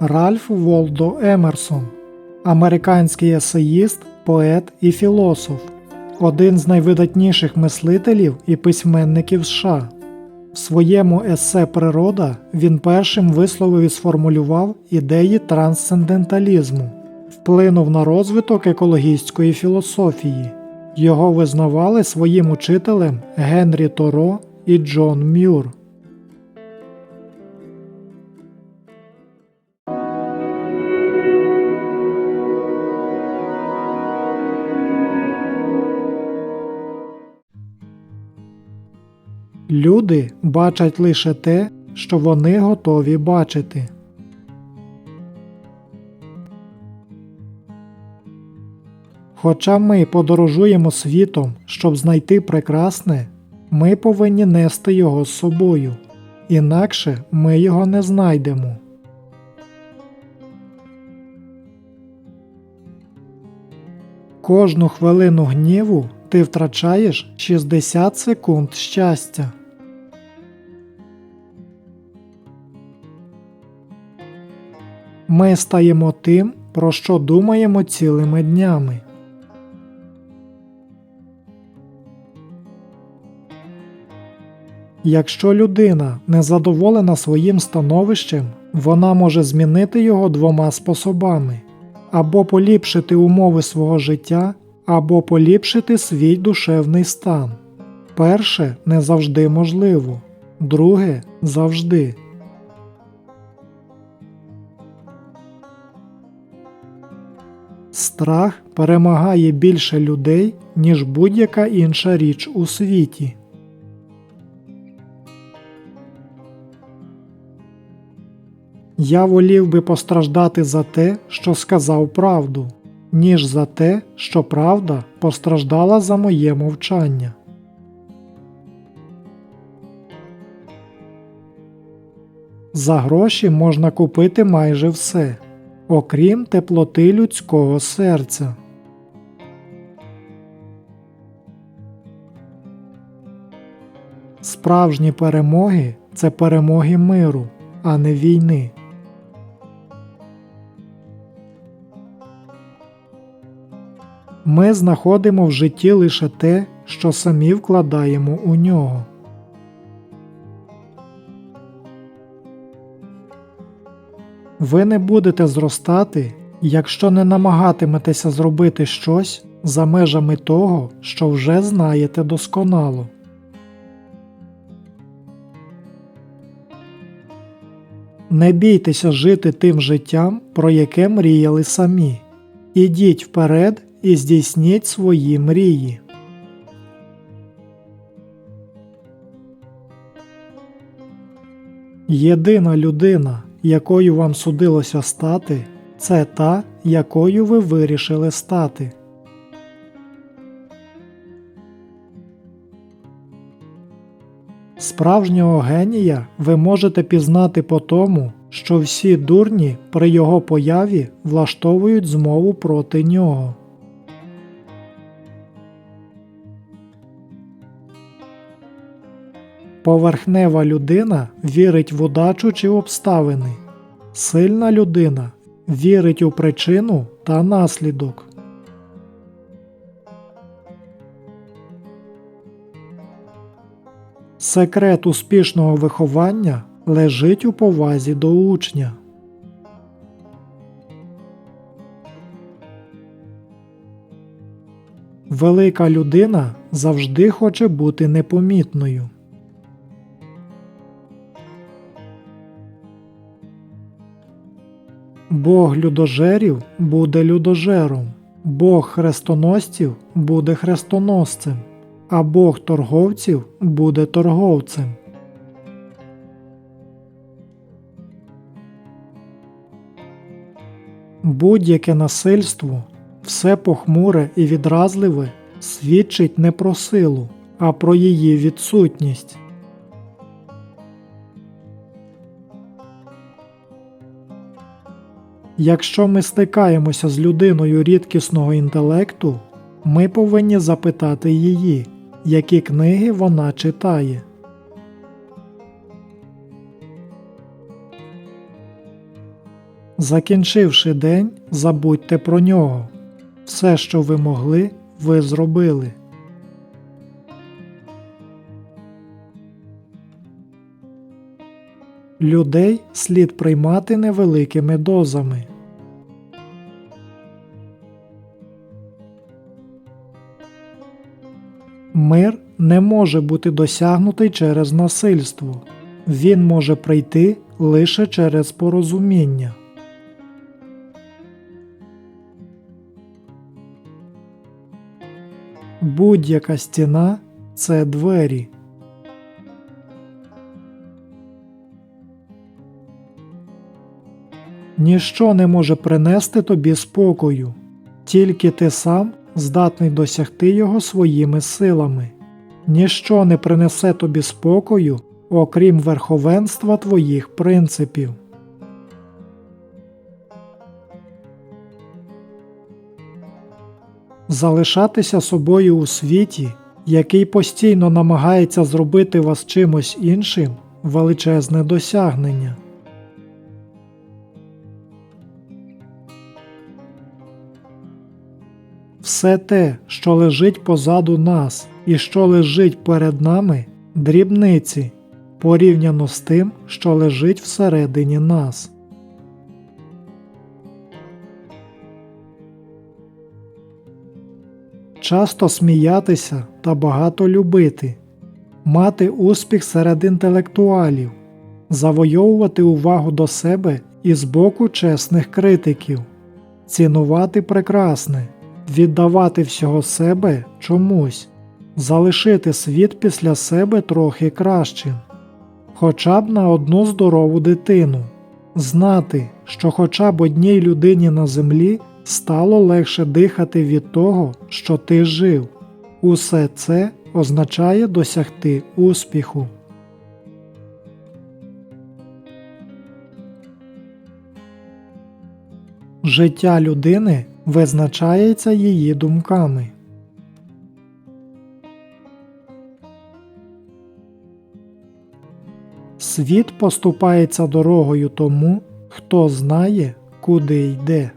Ральф Волдо Емерсон, американський есеїст, поет і філософ, один з найвидатніших мислителів і письменників США. В своєму есе Природа він першим висловив і сформулював ідеї трансценденталізму, вплинув на розвиток екологістської філософії. Його визнавали своїм учителем Генрі Торо і Джон Мюр. Люди бачать лише те, що вони готові бачити. Хоча ми подорожуємо світом, щоб знайти прекрасне, ми повинні нести його з собою, інакше ми його не знайдемо. Кожну хвилину гніву ти втрачаєш 60 секунд щастя. Ми стаємо тим, про що думаємо цілими днями. Якщо людина не задоволена своїм становищем, вона може змінити його двома способами або поліпшити умови свого життя, або поліпшити свій душевний стан. Перше не завжди можливо, друге завжди. Страх перемагає більше людей, ніж будь-яка інша річ у світі. Я волів би постраждати за те, що сказав правду, ніж за те, що правда постраждала за моє мовчання. За гроші можна купити майже все, окрім теплоти людського серця. Справжні перемоги це перемоги миру, а не війни. Ми знаходимо в житті лише те, що самі вкладаємо у нього. Ви не будете зростати, якщо не намагатиметеся зробити щось за межами того, що вже знаєте досконало. Не бійтеся жити тим життям, про яке мріяли самі. Ідіть вперед і здійсніть свої мрії. Єдина людина, якою вам судилося стати, це та, якою ви вирішили стати. Справжнього генія ви можете пізнати по тому, що всі дурні при його появі влаштовують змову проти нього. Поверхнева людина вірить в удачу чи обставини. Сильна людина вірить у причину та наслідок. Секрет успішного виховання лежить у повазі до учня. Велика людина завжди хоче бути непомітною. Бог людожерів буде людожером, Бог хрестоносців буде хрестоносцем, а Бог торговців буде торговцем. Будь-яке насильство, все похмуре і відразливе свідчить не про силу, а про її відсутність. Якщо ми стикаємося з людиною рідкісного інтелекту, ми повинні запитати її, які книги вона читає. Закінчивши день, забудьте про нього. Все, що ви могли, ви зробили. Людей слід приймати невеликими дозами. Мир не може бути досягнутий через насильство. Він може прийти лише через порозуміння. Будь-яка стіна це двері. Ніщо не може принести тобі спокою, тільки ти сам здатний досягти його своїми силами. Ніщо не принесе тобі спокою, окрім верховенства твоїх принципів. Залишатися собою у світі, який постійно намагається зробити вас чимось іншим, величезне досягнення. Все те, що лежить позаду нас і що лежить перед нами, дрібниці, порівняно з тим, що лежить всередині нас. Часто сміятися та багато любити, мати успіх серед інтелектуалів, завойовувати увагу до себе і з боку чесних критиків, цінувати прекрасне, віддавати всього себе чомусь, залишити світ після себе трохи кращим, хоча б на одну здорову дитину, знати, що хоча б одній людині на землі стало легше дихати від того, що ти жив. Усе це означає досягти успіху. Життя людини визначається її думками. Світ поступається дорогою тому, хто знає, куди йде.